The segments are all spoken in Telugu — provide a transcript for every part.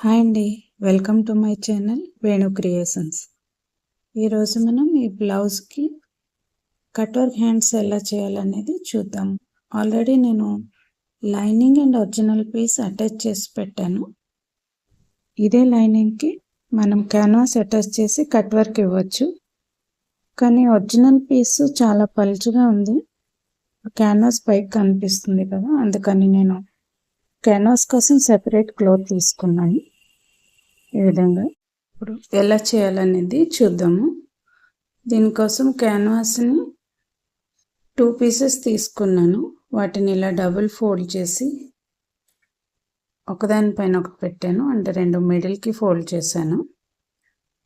హాయ్ అండి. Welcome to my channel Venu creations. ఈరోజు మనం ఈ బ్లౌజ్కి కట్ వర్క్ హ్యాండ్స్ ఎలా చేయాలనేది చూద్దాం. ఆల్రెడీ నేను lining and original piece attach చేసి పెట్టాను. ఇదే లైనింగ్కి మనం క్యాన్వాస్ అటాచ్ చేసి కట్వర్క్ ఇవ్వచ్చు. కానీ ఒరిజినల్ పీస్ చాలా పలుచుగా ఉంది. క్యాన్వాస్ పైకి కనిపిస్తుంది కదా అందుకని నేను కెనాస్ కోసం సెపరేట్ క్లోత్ తీసుకున్నాను. ఈ విధంగా ఇప్పుడు ఎలా చేయాలనేది చూద్దాము. దీనికోసం క్యాన్వాస్ని టూ పీసెస్ తీసుకున్నాను. వాటిని ఇలా డబుల్ ఫోల్డ్ చేసి ఒకదానిపైన ఒకటి పెట్టాను. అంటే రెండు మిడిల్కి ఫోల్డ్ చేశాను.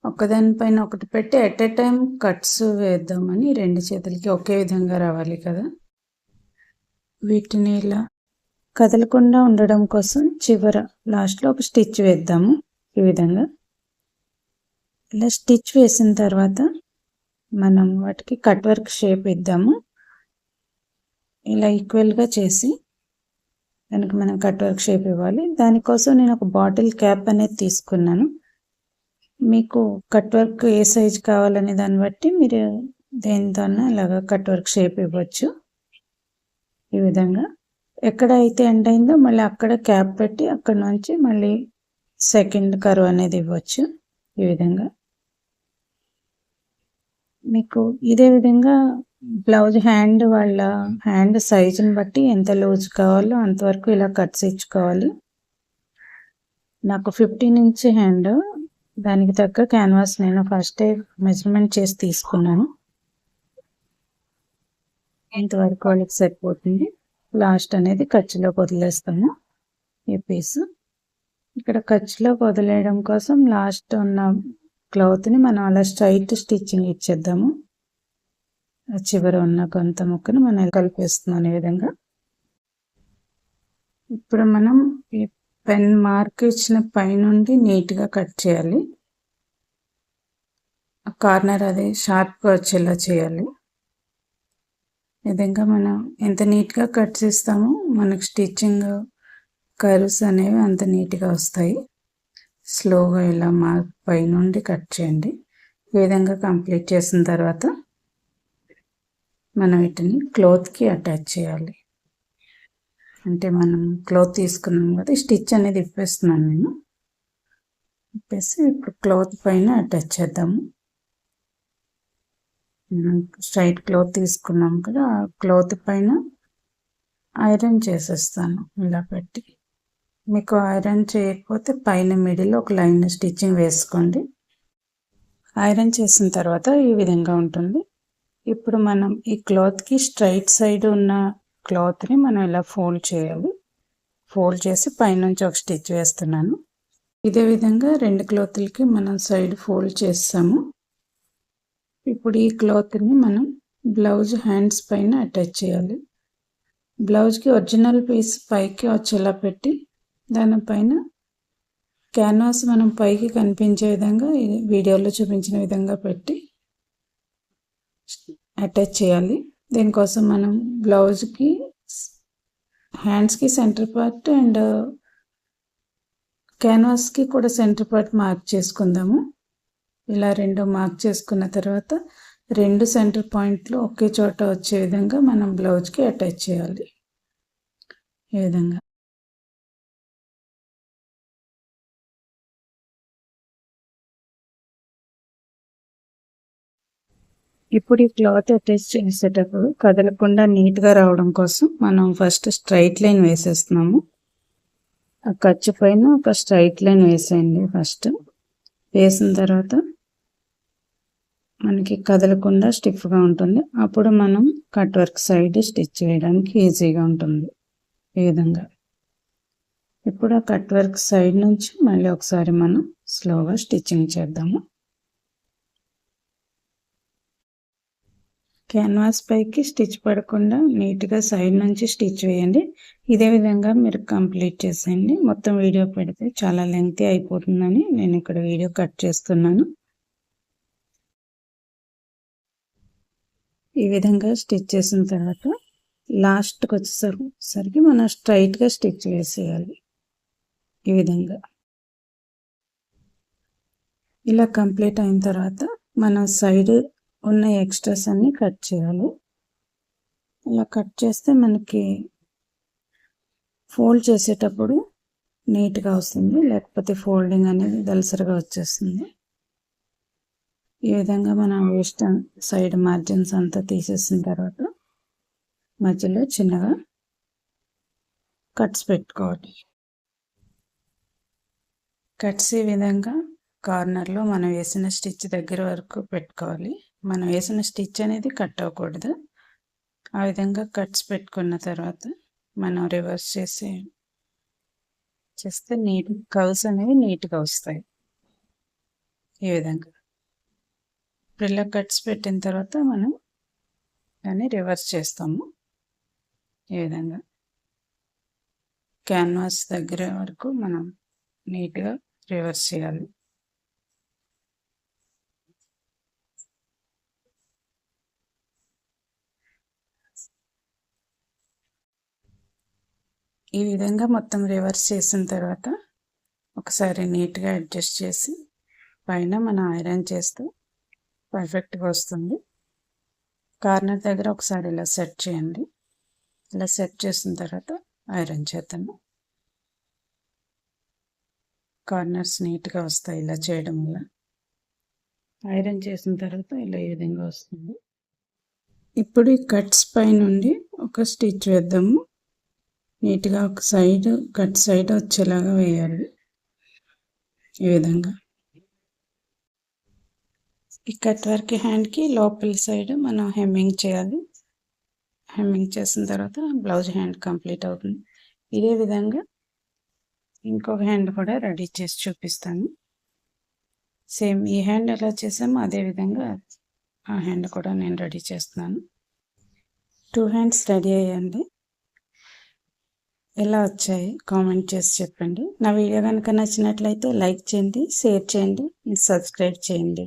ఒకదానిపైన ఒకటి పెట్టి ఎట్ ఎ టైం కట్స్ వేద్దామని రెండు చేతులకి ఒకే విధంగా రావాలి కదా. వీటిని ఇలా కదలకుండా ఉండడం కోసం చివర లాస్ట్లో ఒక స్టిచ్ వేద్దాము ఈ విధంగా. ఇలా స్టిచ్ వేసిన తర్వాత మనం వాటికి కట్ వర్క్ షేప్ ఇద్దాము. ఇలా ఈక్వల్గా చేసి దానికి మనం కట్ వర్క్ షేప్ ఇవ్వాలి. దానికోసం నేను ఒక బాటిల్ క్యాప్ అనేది తీసుకున్నాను. మీకు కట్ వర్క్ ఏ సైజ్ కావాలనే దాన్ని బట్టి మీరు దేనితో ఇలాగ కట్ వర్క్ షేప్ ఇవ్వచ్చు. ఈ విధంగా. ఎక్కడ అయితే ఎండ్ అయిందో మళ్ళీ అక్కడ క్యాప్ పెట్టి అక్కడ నుంచి మళ్ళీ సెకండ్ కర్వ్ అనేది ఇవ్వచ్చు ఈ విధంగా. మీకు ఇదే విధంగా బ్లౌజ్ హ్యాండ్ వాళ్ళ హ్యాండ్ సైజుని బట్టి ఎంత లూజ్ కావాలో అంతవరకు ఇలా కట్స్ ఇచ్చుకోవాలి. నాకు ఫిఫ్టీన్ ఇంచ్ హ్యాండ్ దానికి తగ్గ క్యాన్వాస్ నేను ఫస్టే మెజర్మెంట్ చేసి తీసుకున్నాను. ఇంతవరకు వాళ్ళకి సరిపోతుంది? లాస్ట్ అనేది ఖర్చులో వదిలేస్తాము. ఈ పీస్. ఇక్కడ ఖర్చులో వదిలేయడం కోసం లాస్ట్ ఉన్న క్లాత్ని మనం అలా స్ట్రైట్ స్టిచ్చింగ్ ఇచ్చేద్దాము. చివర ఉన్న కొంత ముక్కను మనం కలిపేస్తున్నాం ఈ విధంగా. ఇప్పుడు మనం ఈ పెన్ మార్క్ ఇచ్చిన పైనుండి నీట్గా కట్ చేయాలి. కార్నర్ అది షార్ప్గా వచ్చేలా చేయాలి. విధంగా మనం ఎంత నీట్గా కట్ చేస్తామో మనకు స్టిచ్చింగ్ కర్వ్స్ అనేవి అంత నీట్గా వస్తాయి. స్లోగా ఇలా మా పైనుండి కట్ చేయండి. ఈ విధంగా కంప్లీట్ చేసిన తర్వాత మనం వీటిని క్లోత్కి అటాచ్ చేయాలి. అంటే మనం క్లోత్ తీసుకున్నాం కదా స్టిచ్ అనేది ఇప్పేస్తున్నాను నేను. ఇప్పేసి ఇప్పుడు క్లోత్ పైన అటాచ్ చేద్దాము. స్ట్రైట్ క్లాత్ తీసుకున్నాం కదా ఆ క్లాత్ పైన ఐరన్ చేసేస్తాను ఇలా పెట్టి. మీకు ఐరన్ చేయకపోతే పైన మిడిల్ ఒక లైన్ స్టిచ్చింగ్ వేసుకోండి. ఐరన్ చేసిన తర్వాత ఈ విధంగా ఉంటుంది. ఇప్పుడు మనం ఈ క్లాత్కి స్ట్రైట్ సైడ్ ఉన్న క్లాత్ని మనం ఇలా ఫోల్డ్ చేయాలి. ఫోల్డ్ చేసి పైనుంచి ఒక స్టిచ్ వేస్తున్నాను. ఇదే విధంగా రెండు క్లాత్లకి మనం సైడ్ ఫోల్డ్ చేస్తాము. ఇప్పుడు ఈ క్లాత్ని మనం బ్లౌజ్ హ్యాండ్స్ పైన అటాచ్ చేయాలి. బ్లౌజ్కి ఒరిజినల్ పీస్ పైకి వచ్చేలా పెట్టి దానిపైన క్యాన్వాస్ మనం పైకి కనిపించే విధంగా వీడియోలో చూపించిన విధంగా పెట్టి అటాచ్ చేయాలి. దీనికోసం మనం బ్లౌజ్కి హ్యాండ్స్కి సెంటర్ పార్ట్ అండ్ క్యాన్వాస్కి కూడా సెంటర్ పార్ట్ మార్క్ చేసుకుందాము. ఇలా రెండు మార్క్ చేసుకున్న తర్వాత రెండు సెంటర్ పాయింట్లు ఒకే చోట వచ్చే విధంగా మనం బ్లౌజ్కి అటాచ్ చేయాలి. ఈ విధంగా. ఇప్పుడు ఈ క్లాత్ అటాచ్ చేసేటప్పుడు కదలకుండా నీట్గా రావడం కోసం మనం ఫస్ట్ స్ట్రైట్ లైన్ వేసేస్తున్నాము. ఆ ఖర్చు పైన ఒక స్ట్రైట్ లైన్ వేసేయండి ఫస్ట్. వేసిన తర్వాత మనకి కదలకుండా స్టిఫ్గా ఉంటుంది. అప్పుడు మనం కట్ వర్క్ సైడ్ స్టిచ్ చేయడానికి ఈజీగా ఉంటుంది. ఈ విధంగా. ఇప్పుడు ఆ కట్ వర్క్ సైడ్ నుంచి మళ్ళీ ఒకసారి మనం స్లోగా స్టిచ్చింగ్ చేద్దాము. క్యాన్వాస్ పైకి స్టిచ్ పడకుండా నీట్గా సైడ్ నుంచి స్టిచ్ వేయండి. ఇదే విధంగా మీరు కంప్లీట్ చేసేయండి. మొత్తం వీడియో పెడితే చాలా లెంగ్తీ అయిపోతుందని నేను ఇక్కడ వీడియో కట్ చేస్తున్నాను. ఈ విధంగా స్టిచ్ చేసిన తర్వాత లాస్ట్కి వచ్చేసరికి మనం స్ట్రైట్గా స్టిచ్ వేసేయాలి ఈ విధంగా. ఇలా కంప్లీట్ అయిన తర్వాత మనం సైడ్ ఉన్న ఎక్స్ట్రాస్ అన్నీ కట్ చేయాలి. ఇలా కట్ చేస్తే మనకి ఫోల్డ్ చేసేటప్పుడు నీట్గా వస్తుంది లేకపోతే ఫోల్డింగ్ అనేది దలసరిగా వచ్చేస్తుంది. ఈ విధంగా మనం వేస్ట్ సైడ్ మార్జిన్స్ అంతా తీసేసిన తర్వాత మధ్యలో చిన్నగా కట్స్ పెట్టుకోవాలి. కట్స్ ఈ విధంగా కార్నర్లో మనం వేసిన స్టిచ్ దగ్గర వరకు పెట్టుకోవాలి. మనం వేసిన స్టిచ్ అనేది కట్ అవ్వకూడదు. ఆ విధంగా కట్స్ పెట్టుకున్న తర్వాత మనం రివర్స్ చేసి చేస్తే నీట్ కవ్స్ అనేవి నీట్గా వస్తాయి. ఈ విధంగా. ఇప్పుడు కట్స్ పెట్టిన తర్వాత మనం దాన్ని రివర్స్ చేస్తాము. ఈ విధంగా క్యాన్వాస్ దగ్గర వరకు మనం నీట్గా రివర్స్ చేయాలి. ఈ విధంగా మొత్తం రివర్స్ చేసిన తర్వాత ఒకసారి నీట్గా అడ్జస్ట్ చేసి పైన మనం ఐరన్ చేస్తూ పర్ఫెక్ట్గా వస్తుంది. కార్నర్ దగ్గర ఒకసారి ఇలా సెట్ చేయండి. ఇలా సెట్ చేసిన తర్వాత ఐరన్ చేద్దాము. కార్నర్స్ నీట్గా వస్తాయి ఇలా చేయడం వల్ల. ఐరన్ చేసిన తర్వాత ఇలా ఈ విధంగా వస్తుంది. ఇప్పుడు ఈ కట్స్ పై నుండి ఒక స్టిచ్ వేద్దాము. నీట్గా ఒక సైడ్ కట్ సైడ్ వచ్చేలాగా వేయాలి. ఈ విధంగా. ఈ కట్ వర్క్ హ్యాండ్కి లోపల సైడ్ మనం హెమ్మింగ్ చేయాలి. హెమ్మింగ్ చేసిన తర్వాత బ్లౌజ్ హ్యాండ్ కంప్లీట్ అవుతుంది. ఇదే విధంగా ఇంకొక హ్యాండ్ కూడా రెడీ చేసి చూపిస్తాను. సేమ్ ఈ హ్యాండ్ ఎలా చేసామో అదేవిధంగా ఆ హ్యాండ్ కూడా నేను రెడీ చేస్తున్నాను. టూ హ్యాండ్స్ రెడీ అయ్యండి. ఎలా వచ్చాయి? కామెంట్ చేసి చెప్పండి. నా వీడియో కనుక నచ్చినట్లయితే లైక్ చేయండి షేర్ చేయండి సబ్స్క్రైబ్ చేయండి.